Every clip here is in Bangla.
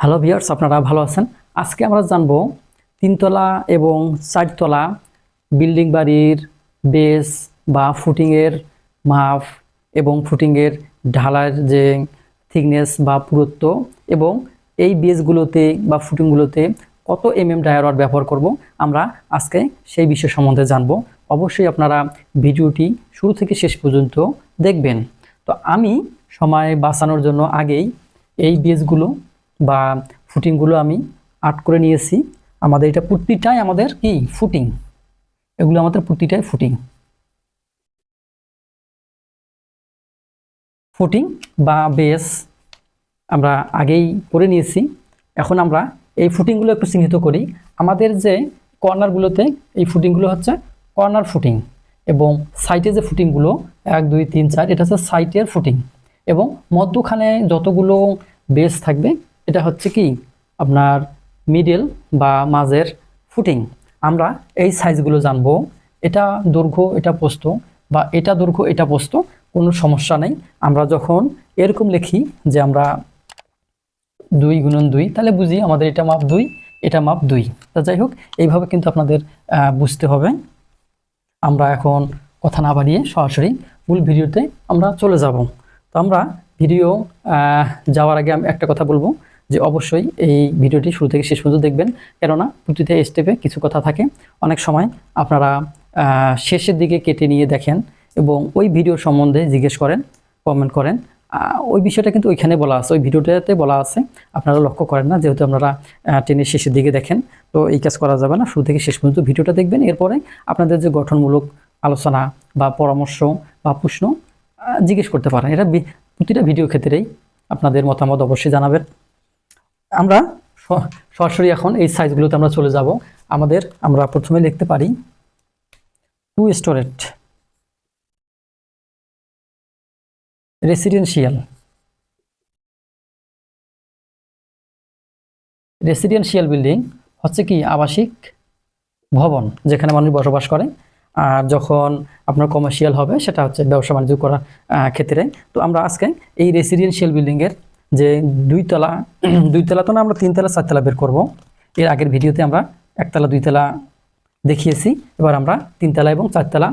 হ্যালো ভিউয়ার্স, আপনারা ভালো আছেন? আজকে আমরা জানব তিনতলা এবং চারতলা বিল্ডিং বাড়ির বেস বা ফুটিংয়ের মাপ এবং ফুটিংয়ের ঢালার যে থিকনেস বা পুরুত্ব এবং এই বেসগুলোতে বা ফুটিংগুলোতে কত এম এম ডায়ার ব্যবহার করব আমরা আজকে সেই বিষয় সম্বন্ধে জানব। অবশ্যই আপনারা ভিডিওটি শুরু থেকে শেষ পর্যন্ত দেখবেন। তো আমি সময় বাঁচানোর জন্য আগেই এই বেসগুলো বা ফুটিংগুলো আমি আর্ট করে নিয়েছি। আমাদের এটা প্রতিটাই আমাদের কি? ফুটিং। এগুলো আমাদের প্রতিটাই ফুটিং। ফুটিং বা বেস আমরা আগেই করে নিয়েছি। এখন আমরা এই ফুটিংগুলো একটু চিহ্নিত করি। আমাদের যে কর্নারগুলোতে এই ফুটিংগুলো হচ্ছে কর্নার ফুটিং এবং সাইটে যে ফুটিংগুলো, এক, দুই, তিন, চার, এটা হচ্ছে সাইটের ফুটিং এবং মধ্যখানে যতগুলো বেস থাকবে এটা হচ্ছে কি? আপনার মিডল বা মাঝের ফুটিং আমরা এই সাইজগুলো জানব। এটা দৈর্ঘ্য, এটা পোস্ত বা এটা দৈর্ঘ্য, এটা পোস্ত কোনো সমস্যা নেই। আমরা যখন এরকম লিখি যে আমরা দুই গুণন দুই, তাহলে বুঝি আমাদের এটা মাপ দুই, এটা মাপ দুই। তা যাই হোক, এইভাবে কিন্তু আপনাদের বুঝতে হবে। আমরা এখন কথা না বাড়িয়ে সরাসরি মূল ভিডিওতে আমরা চলে যাব। তো আমরা ভিডিও যাওয়ার আগে আমি একটা কথা বলব। যে অবশ্যই এই ভিডিওটি শুরু থেকে শেষ পর্যন্ত দেখবেন। কেননা প্রতিটা স্টেপে কিছু কথা থাকে। অনেক সময় আপনারা শেষের দিকে কেটে নিয়ে দেখেন এবং ওই ভিডিও সম্বন্ধে জিজ্ঞেস করেন কমেন্ট করেন। ওই বিষয়টা কিন্তু ওইখানে বলা আছে, ওই ভিডিওটাতে বলা আছে। আপনারা লক্ষ্য করেন না, যেহেতু আপনারা টেনের শেষের দিকে দেখেন। তো এই কাজ করা যাবে না, শুরু থেকে শেষ পর্যন্ত ভিডিওটা দেখবেন। এরপরে আপনাদের যে গঠনমূলক আলোচনা বা পরামর্শ বা প্রশ্ন জিজ্ঞেস করতে পারেন। এটা প্রতিটা ভিডিও ক্ষেত্রেই আপনাদের মতামত অবশ্যই জানাবেন। আমরা সরাসরি এখন এই সাইজগুলোতে আমরা চলে যাব। আমাদের আমরা প্রথমে লিখতে পারি two storied residential residential building হচ্ছে কি আবাসিক ভবন যেখানে মানুষ বসবাস করে। আর যখন আপনার কমার্শিয়াল হবে সেটা হচ্ছে ব্যবসা বাণিজ্য করার ক্ষেত্রে। তো আমরা আজকে এই রেসিডেন্সিয়াল বিল্ডিংয়ের যে দুইতলা দুইতলা তো না, আমরা তিনতলা চারতলা বের করব। এর আগের ভিডিওতে আমরা একতলা দুইতলা দেখিয়েছি। এবার আমরা তিনতলা এবং চারতলা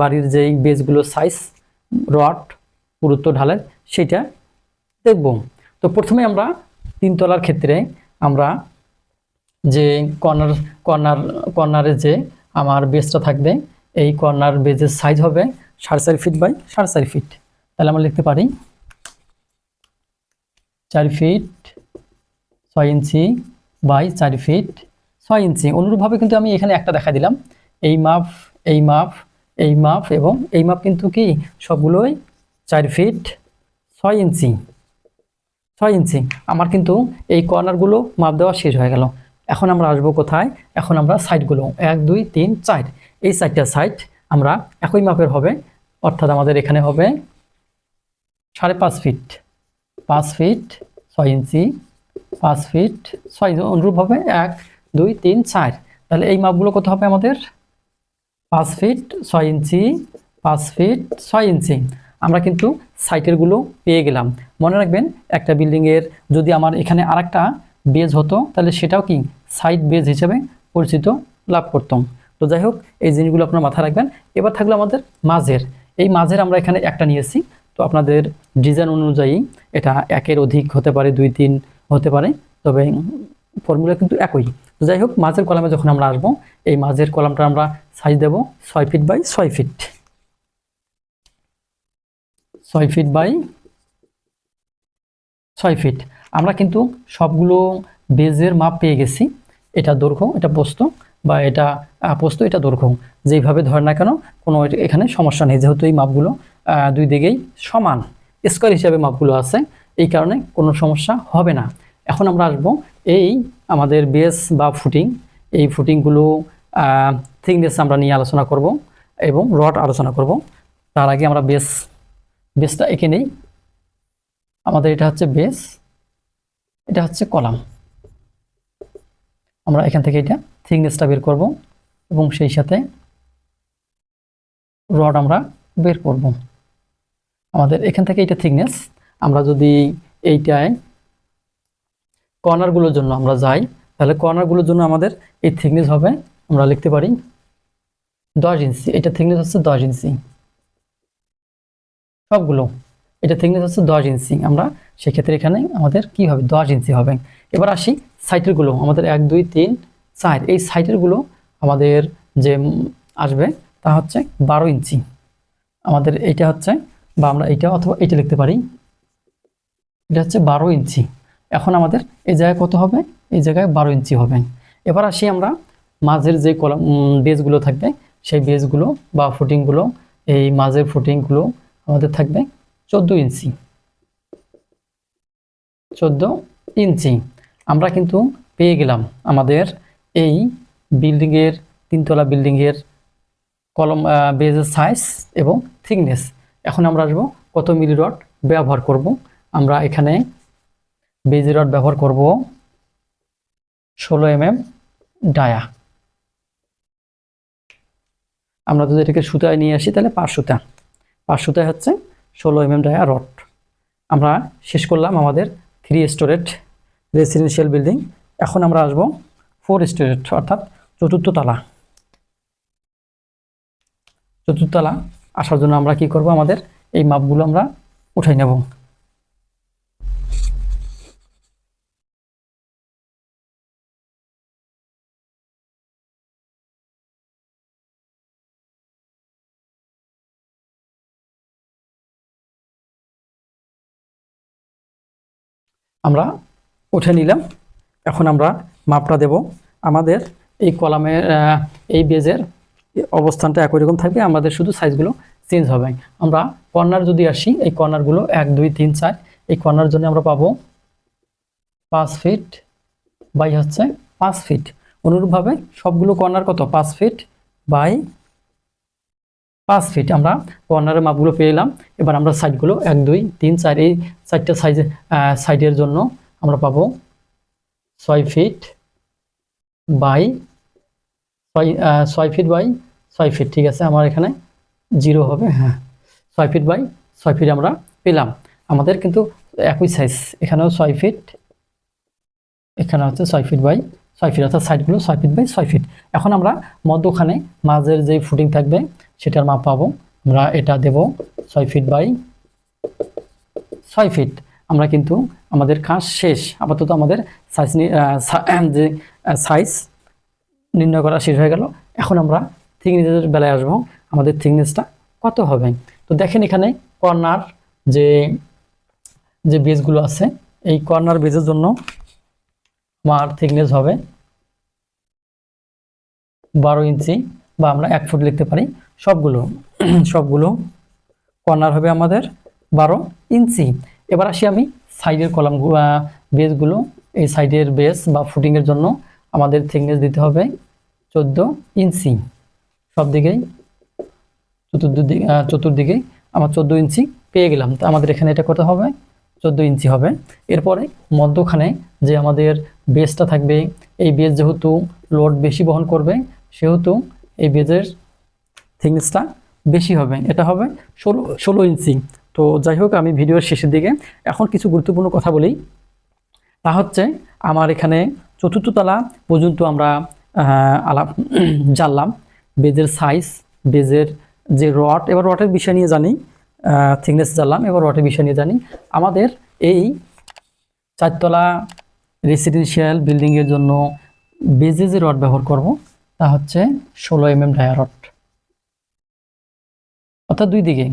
বাড়ির যেই বেসগুলো সাইজ রড, পুরুত্ব ঢালের সেটা দেখব। তো প্রথমে আমরা তিনতলার ক্ষেত্রে আমরা যে কর্নার কর্নার কর্নারে যে আমার বেসটা থাকবে, এই কর্নার বেজের সাইজ হবে সাড়ে চার ফিট বাই সাড়ে চার ফিট তাহলে আমরা লিখতে পারি চার ফিট ছয় ইঞ্চি বাই চার ফিট ছয় ইঞ্চি। অনুরূপভাবে কিন্তু আমি এখানে একটা দেখা দিলাম। এই মাপ এই মাপ এই মাপ এবং এই মাপ কিন্তু কি? সবগুলোই চার ফিট ছয় ইঞ্চি। ছয় ইঞ্চি। আমার কিন্তু এই কর্নারগুলো মাপ দেওয়া শেষ হয়ে গেল। এখন আমরা আসব কোথায়? এখন আমরা সাইডগুলো এক, দুই, তিন, চার। এই চারটা সাইড আমরা একই মাপের হবে। অর্থাৎ আমাদের এখানে হবে সাড়ে পাঁচ ফিট পাঁচ ফিট ছয় ইঞ্চি, পাঁচ ফিট ছয় অনুরূপভাবে এক, দুই, তিন, চার। তাহলে এই মাপগুলো কত হবে আমাদের? পাঁচ ফিট ছয় ইঞ্চি, পাঁচ ফিট ছয় ইঞ্চি। আমরা কিন্তু সাইটেরগুলো পেয়ে গেলাম। মনে রাখবেন, একটা বিল্ডিংয়ের যদি আমার এখানে আরেকটা বেজ হতো, তাহলে সেটাও কি সাইড বেজ হিসেবে পরিচিত লাভ করতাম। তো যাই হোক, এই জিনিসগুলো আপনার মাথায় রাখবেন। এবার থাকল আমাদের মাঝের। এই মাঝের আমরা এখানে একটা নিয়েছি। তো আপনাদের ডিজাইন অনুযায়ী এটা একের অধিক হতে পারে, দুই, তিন হতে পারে, তবে ফর্মুলা কিন্তু একই। তো যাই হোক, মাঝের কলামে যখন আমরা আসব, এই মাঝের কলামটা আমরা সাইজ দেব ছয় ফিট বাই ছয় ফিট ছয় ফিট বাই ছয় ফিট আমরা কিন্তু সবগুলো বেজের মাপ পেয়ে গেছি। এটা দৈর্ঘ্য, এটা পোস্ত বা এটা পোস্ত এটা দৈর্ঘ্য। যেইভাবে ধরে না কেন, কোনো এখানে সমস্যা নেই। যেহেতু এই মাপগুলো দুই দিকেই সমান। স্কোয়ার হিসাবে মাপগুলো আছে, এই কারণে কোনো সমস্যা হবে না। এখন আমরা আসব এই আমাদের বেস বা ফুটিং এই ফুটিংগুলো থিকনেস আমরা নিয়ে আলোচনা করব এবং রড আলোচনা করব। তার আগে আমরা বেস বেসটা এঁকে নেই। আমাদের এটা হচ্ছে বেস এটা হচ্ছে কলাম। আমরা এখান থেকে এটা থিকনেসটা বের করব এবং সেই সাথে রড আমরা বের করব। আমাদের এখান থেকে এটা থিকনেস আমরা যদি এইটায় কর্নারগুলোর জন্য আমরা যাই, তাহলে কর্নারগুলোর জন্য আমাদের এই থিকনেস হবে, আমরা লিখতে পারি দশ ইঞ্চি। এটা থিকনেস হচ্ছে দশ ইঞ্চি। সবগুলো। এটা থিকনেস হচ্ছে দশ ইঞ্চি। আমরা সেক্ষেত্রে এখানে আমাদের কি হবে? দশ ইঞ্চি হবে। এবার আসি সাইটেরগুলো আমাদের এক, দুই, তিন, চার। এই সাইটেরগুলো আমাদের যে আসবে তা হচ্ছে বারো ইঞ্চি। আমাদের এইটা হচ্ছে বা আমরা এইটা অথবা এইটা লিখতে পারি। এটা হচ্ছে বারো ইঞ্চি। এখন আমাদের এই জায়গায় কত হবে? এই জায়গায় বারো ইঞ্চি হবে। এবার আসি আমরা মাঝের যে কলাম বেজগুলো থাকবে, সেই বেজগুলো বা ফুটিংগুলো, এই মাঝের ফুটিংগুলো আমাদের থাকবে চোদ্দ ইঞ্চি। চোদ্দ ইঞ্চি। আমরা কিন্তু পেয়ে গেলাম আমাদের এই বিল্ডিংয়ের তিনতলা বিল্ডিংয়ের কলম বেজের সাইজ এবং থিকনেস এখন আমরা আসব কত মিলি রড ব্যবহার করব। আমরা এখানে বেজি রড ব্যবহার করব ষোলো এম এম ডায়া। আমরা যদি এটাকে সুতায় নিয়ে আসি, তাহলে পাঁচ সুতা। পাঁচ সুতায় হচ্ছে ষোলো এম এম ডায়া রড। আমরা শেষ করলাম আমাদের থ্রি স্টোরেট রেসিডেন্সিয়াল বিল্ডিং এখন আমরা আসব ফোর স্টোরেট অর্থাৎ চতুর্থ তলা। চতুর্থ তলা। আসার জন্য আমরা কি করব? আমাদের এই মাপগুলো আমরা উঠাই নেব। আমরা উঠে নিলাম। এখন আমরা মাপটা দেব। আমাদের এই কলামের এই বেজের অবস্থানটা একই রকম থাকবে, আমাদের শুধু সাইজগুলো চেঞ্জ হবে। আমরা কর্নার যদি আসি, এই কর্নারগুলো এক, দুই, তিন, চার, এই কর্নার জন্য আমরা পাবো পাঁচ ফিট বাই হচ্ছে পাঁচ ফিট অনুরূপভাবে সবগুলো কর্নার কত? পাঁচ ফিট বাই পাঁচ ফিট আমরা কর্নারের মাপগুলো পেয়ে এলাম। এবার আমরা সাইডগুলো এক, দুই, তিন, চার, এই চারটা সাইজে সাইডের জন্য আমরা পাবো ছয় ফিট বাই ছয় ছয় ফিট বাই ছয় ফিট ঠিক আছে? আমার এখানে জিরো হবে হ্যাঁ। ছয় ফিট বাই ছয় ফিট আমরা পেলাম। আমাদের কিন্তু একই সাইজ এখানেও ছয় ফিট এখানে হচ্ছে ছয় ফিট বাই ছয় ফিট অর্থাৎ সাইডগুলো ছয় ফিট বাই ছয় ফিট এখন আমরা মধ্যখানে মাঝের যে ফুটিং থাকবে, সেটার মাপ পাবো। আমরা এটা দেব ছয় ফিট বাই ছয় ফিট আমরা কিন্তু আমাদের কাজ শেষ। আপাতত আমাদের সাইজ যে সাইজ নির্ণয় করা শেষ হয়ে গেল। এখন আমরা থিকনেসের বেলায় আসব। আমাদের থিকনেসটা কত হবে? তো দেখেন এখানে কর্নার যে যে বেজগুলো আছে, এই কর্নার বেজের জন্য আমার থিকনেস হবে বারো ইঞ্চি বা আমরা এক ফুট লিখতে পারি। সবগুলো সবগুলো কর্নার হবে আমাদের বারো ইঞ্চি। এবার আসি আমি সাইডের কলাম বেসগুলো এই সাইডের বেস বা ফুটিংয়ের জন্য আমাদের থিকনেস দিতে হবে চোদ্দ ইঞ্চি। সব দিকেই চতুর্দিকে চতুর্দিকে আমার চোদ্দ ইঞ্চি পেয়ে গেলাম। তো আমাদের এখানে এটা কত হবে, চোদ্দ ইঞ্চি হবে। এরপরে মধ্যখানে যে আমাদের বেসটা থাকবে, এই বেস যেহেতু লোড বেশি বহন করবে, সেহেতু এই বেজের থিংসটা বেশি হবে। এটা হবে ষোলো ষোলো ইঞ্চি। তো যাই হোক, আমি ভিডিওর শেষের দিকে এখন কিছু গুরুত্বপূর্ণ কথা বলি। তা হচ্ছে, আমার এখানে চতুর্থ তলা পর্যন্ত আমরা আলাপ জানলাম। বেজের সাইজ বেজের যে রড এবার রটের বিষয় নিয়ে জানি থিকনেস জানলাম, এবার রটের বিষয় নিয়ে জানি। আমাদের এই চারতলা রেসিডেন্সিয়াল বিল্ডিংয়ের জন্য বেজে যে রড ব্যবহার করব, তা হচ্ছে ষোলো এম এম ডায়া রড অর্থাৎ দুই দিকে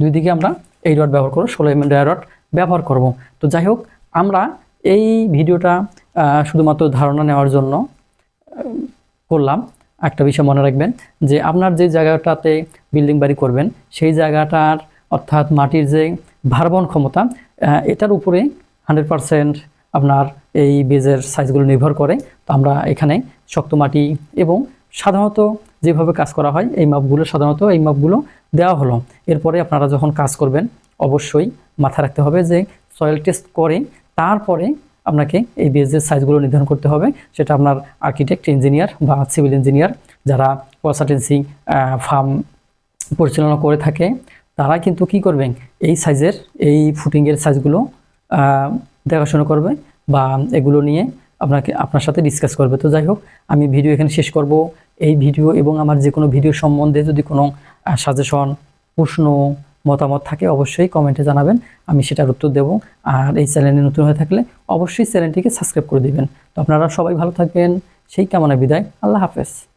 দুই দিকে আমরা এই রড ব্যবহার করব, ষোলো এম এম ডায়া রড ব্যবহার করব। তো যাই হোক, আমরা এই ভিডিওটা শুধুমাত্র ধারণা নেওয়ার জন্য করলাম। একটা বিষয় মনে রাখবেন যে আপনার যে জায়গাটাতে বিল্ডিং বাড়ি করবেন, সেই জায়গাটার অর্থাৎ মাটির যে ভারবন ক্ষমতা এটার উপরে হান্ড্রেড পারসেন্ট আপনার এই বেজের সাইজগুলো নির্ভর করে। তো আমরা এখানে শক্ত মাটি এবং সাধারণত যেভাবে কাজ করা হয়, এই মাপগুলো সাধারণত এই মাপগুলো দেওয়া হলো। এরপরে আপনারা যখন কাজ করবেন, অবশ্যই মাথায় রাখতে হবে যে সয়েল টেস্ট করে, তারপরে আপনাকে এই বেজের সাইজগুলো নির্ধারণ করতে হবে। সেটা আপনার আর্কিটেক্ট ইঞ্জিনিয়ার বা সিভিল ইঞ্জিনিয়ার যারা কনসালটেন্সি ফার্ম পরিচালনা করে থাকে, তারা কিন্তু কি করবেন? এই সাইজের এই ফুটিংয়ের সাইজগুলো দেখাশোনা করবে বা এগুলো নিয়ে আপনাকে, আপনার সাথে ডিসকাস করবে। তো যাই হোক, আমি ভিডিও এখানে শেষ করব। এই ভিডিও এবং আমার যে কোনো ভিডিও সম্বন্ধে যদি কোনো সাজেশন প্রশ্ন মতামত থাকে অবশ্যই কমেন্টে জানাবেন। আমি সেটার উত্তর দেব। আর এই চ্যানেলে নতুন হয়ে থাকলে অবশ্যই চ্যানেলটিকে সাবস্ক্রাইব করে দিবেন। তো আপনারা সবাই ভালো থাকবেন। সেই কামনা বিদায়। আল্লাহ হাফেজ।